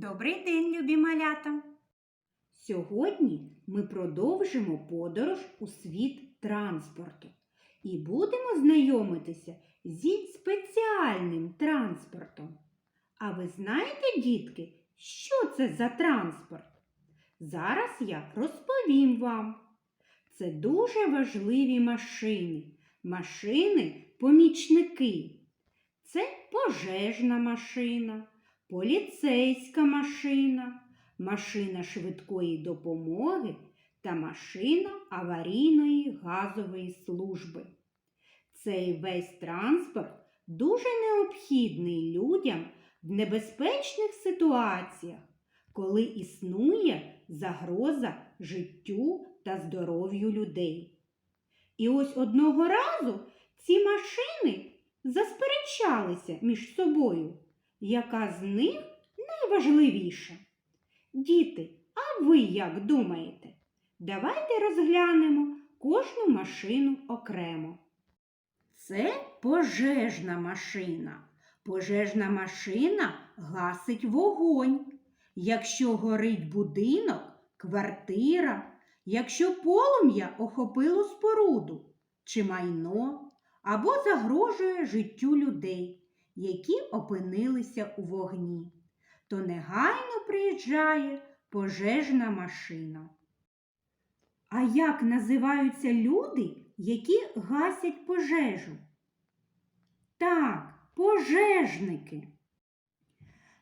Добрий день, любі малята! Сьогодні ми продовжимо подорож у світ транспорту і будемо знайомитися зі спеціальним транспортом. А ви знаєте, дітки, що це за транспорт? Зараз я розповім вам. Це дуже важливі машини, машини-помічники. Це пожежна машина, поліцейська машина, машина швидкої допомоги та машина аварійної газової служби. Цей весь транспорт дуже необхідний людям в небезпечних ситуаціях, коли існує загроза життю та здоров'ю людей. І ось одного разу ці машини засперечалися між собою, яка з них найважливіша. Діти, а ви як думаєте? Давайте розглянемо кожну машину окремо. Це пожежна машина. Пожежна машина гасить вогонь. Якщо горить будинок, квартира, якщо полум'я охопило споруду чи майно або загрожує життю людей, які опинилися у вогні, то негайно приїжджає пожежна машина. А як називаються люди, які гасять пожежу? Так, пожежники.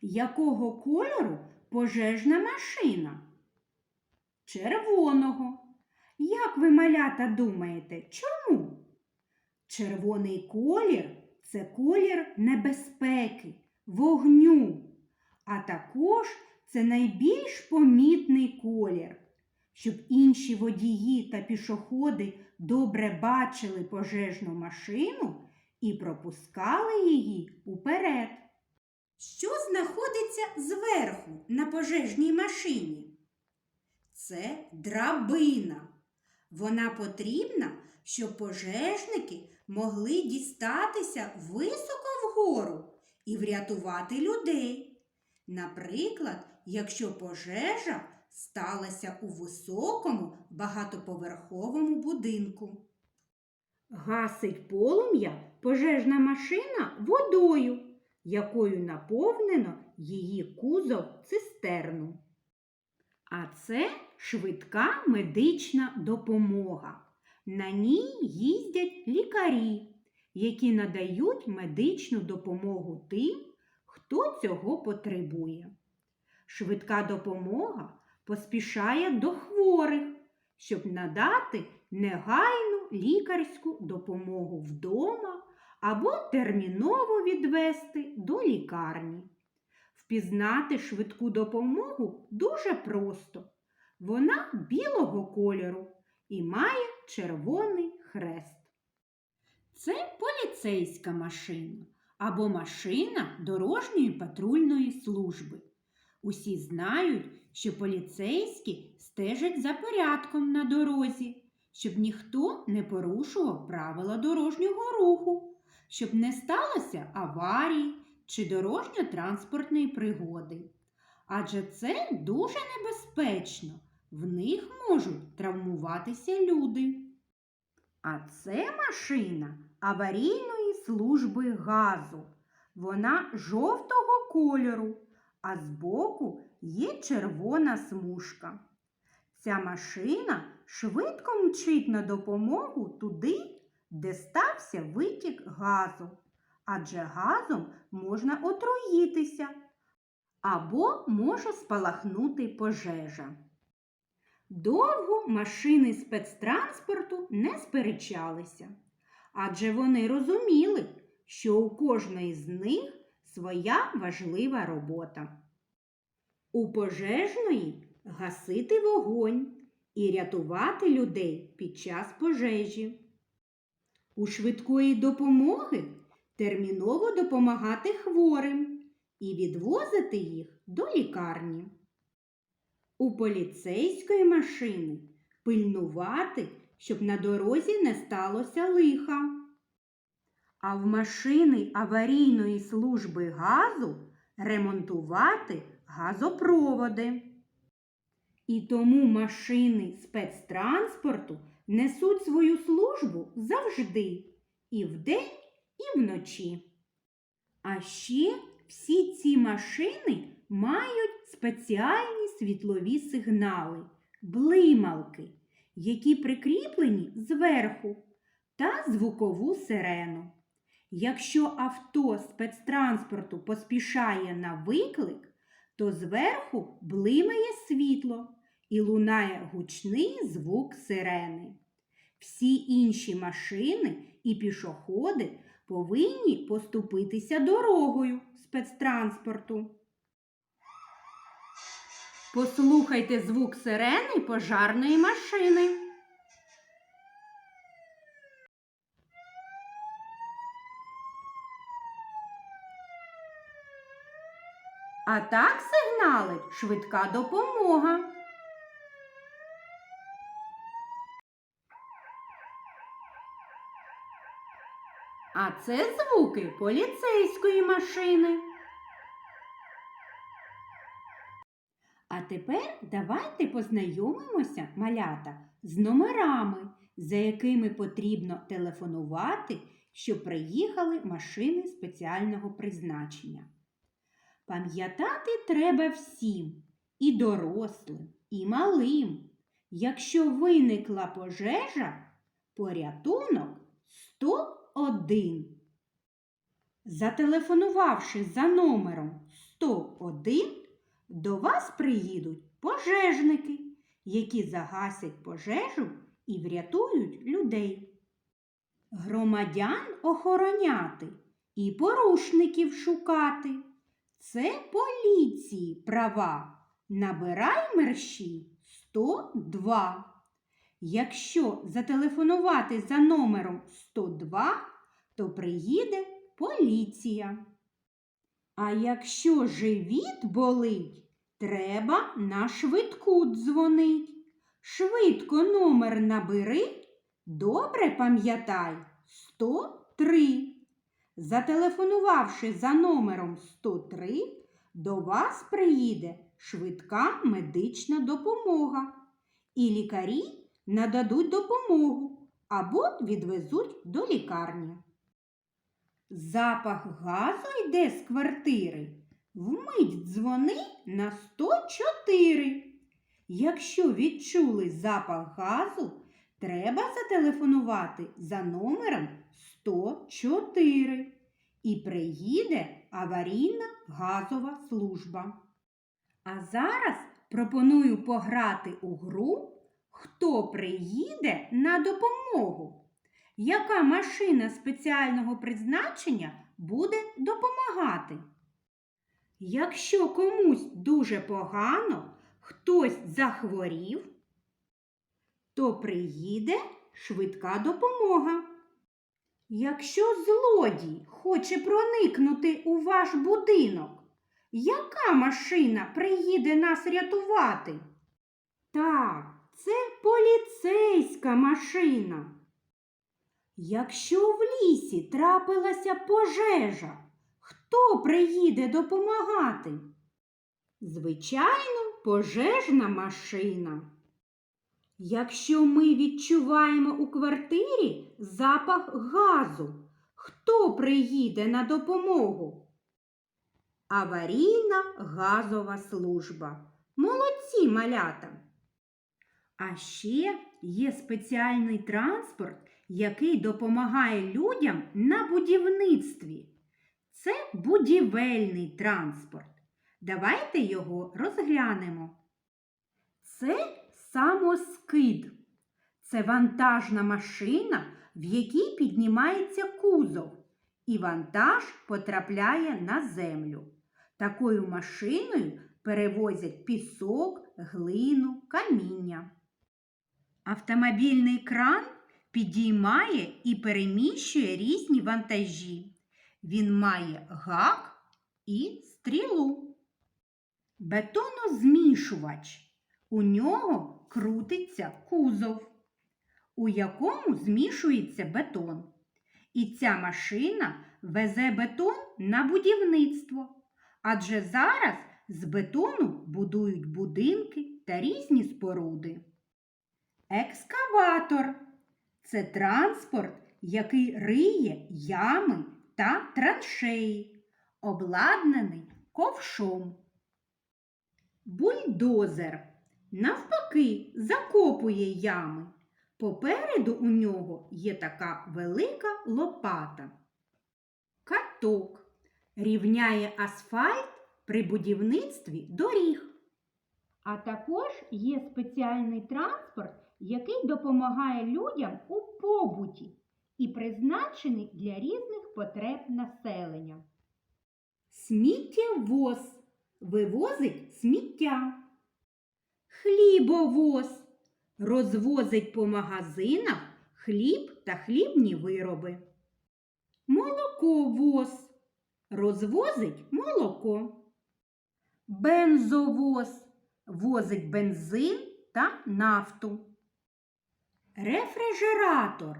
Якого кольору пожежна машина? Червоного. Як ви, малята, думаєте, чому? Червоний колір це колір небезпеки, вогню, а також це найбільш помітний колір. Щоб інші водії та пішоходи добре бачили пожежну машину і пропускали її уперед. Що знаходиться зверху на пожежній машині? Це драбина. Вона потрібна, щоб пожежники могли дістатися високо вгору і врятувати людей. Наприклад, якщо пожежа сталася у високому багатоповерховому будинку. Гасить полум'я пожежна машина водою, якою наповнено її кузов цистерну. А це швидка медична допомога. На ній їздять лікарі, які надають медичну допомогу тим, хто цього потребує. Швидка допомога поспішає до хворих, щоб надати негайну лікарську допомогу вдома або терміново відвести до лікарні. Впізнати швидку допомогу дуже просто. Вона білого кольору і має червоний хрест. Це поліцейська машина або машина дорожньої патрульної служби. Усі знають, що поліцейські стежать за порядком на дорозі, щоб ніхто не порушував правила дорожнього руху, щоб не сталося аварії чи дорожньо-транспортної пригоди. Адже це дуже небезпечно, в них можуть травмуватися люди. А це машина аварійної служби газу. Вона жовтого кольору, а збоку є червона смужка. Ця машина швидко мчить на допомогу туди, де стався витік газу, адже газом можна отруїтися або може спалахнути пожежа. Довго машини спецтранспорту не сперечалися, адже вони розуміли, що у кожної з них своя важлива робота. У пожежної гасити вогонь і рятувати людей під час пожежі. У швидкої допомоги терміново допомагати хворим і відвозити їх до лікарні. У поліцейської машини пильнувати, щоб на дорозі не сталося лиха. А в машини аварійної служби газу ремонтувати газопроводи. І тому машини спецтранспорту несуть свою службу завжди, і вдень, і вночі. А ще всі ці машини мають спеціальні світлові сигнали, блималки, які прикріплені зверху, та звукову сирену. Якщо авто спецтранспорту поспішає на виклик, то зверху блимає світло і лунає гучний звук сирени. Всі інші машини і пішоходи повинні поступитися дорогою спецтранспорту. Послухайте звук сирени пожарної машини. А так сигналить швидка допомога. А це звуки поліцейської машини. А тепер давайте познайомимося, малята, з номерами, за якими потрібно телефонувати, щоб приїхали машини спеціального призначення. Пам'ятати треба всім, і дорослим, і малим. Якщо виникла пожежа, порятунок 101. Зателефонувавши за номером 101, до вас приїдуть пожежники, які загасять пожежу і врятують людей. Громадян охороняти і порушників шукати. Це поліції права. Набирай мерщі 102. Якщо зателефонувати за номером 102, то приїде поліція. А якщо живіт болить, треба на швидку дзвонить. Швидко номер набери, добре пам'ятай 103. Зателефонувавши за номером 103, до вас приїде швидка медична допомога, і лікарі нададуть допомогу або відвезуть до лікарні. Запах газу йде з квартири. Вмить дзвони на 104. Якщо відчули запах газу, треба зателефонувати за номером 104 і приїде аварійна газова служба. А зараз пропоную пограти у гру Хто приїде на допомогу? Яка машина спеціального призначення буде допомагати? Якщо комусь дуже погано, хтось захворів, то приїде швидка допомога. Якщо злодій хоче проникнути у ваш будинок, яка машина приїде нас рятувати? Так, це поліцейська машина. Якщо в лісі трапилася пожежа, хто приїде допомагати? Звичайно, пожежна машина. Якщо ми відчуваємо у квартирі запах газу, хто приїде на допомогу? Аварійна газова служба. Молодці малята! А ще є спеціальний транспорт, який допомагає людям на будівництві. Це будівельний транспорт. Давайте його розглянемо. Це самоскид. Це вантажна машина, в якій піднімається кузов, і вантаж потрапляє на землю. Такою машиною перевозять пісок, глину, каміння. Автомобільний кран підіймає і переміщує різні вантажі. Він має гак і стрілу. Бетонозмішувач. У нього крутиться кузов, у якому змішується бетон. І ця машина везе бетон на будівництво. Адже зараз З бетону будують будинки та різні споруди. Екскаватор це транспорт, який риє ями та траншеї, обладнаний ковшом. Бульдозер навпаки закопує ями. Попереду у нього є така велика лопата. Каток рівняє асфальт при будівництві доріг. А також є спеціальний транспорт, який допомагає людям у побуті і призначений для різних потреб населення. Сміттєвоз вивозить сміття. Хлібовоз розвозить по магазинах хліб та хлібні вироби. Молоковоз розвозить молоко. Бензовоз возить бензин та нафту. Рефрижератор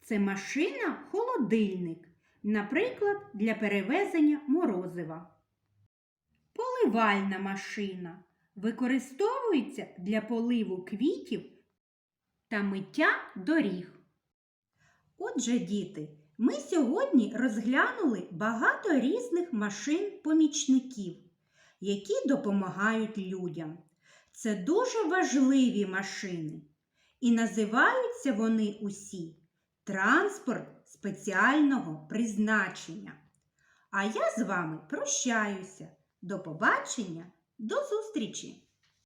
це машина-холодильник, наприклад, для перевезення морозива. Поливальна машина використовується для поливу квітів та миття доріг. Отже, діти, ми сьогодні розглянули багато різних машин-помічників, які допомагають людям. Це дуже важливі машини. І називаються вони усі транспорт спеціального призначення. А я з вами прощаюся. До побачення, до зустрічі!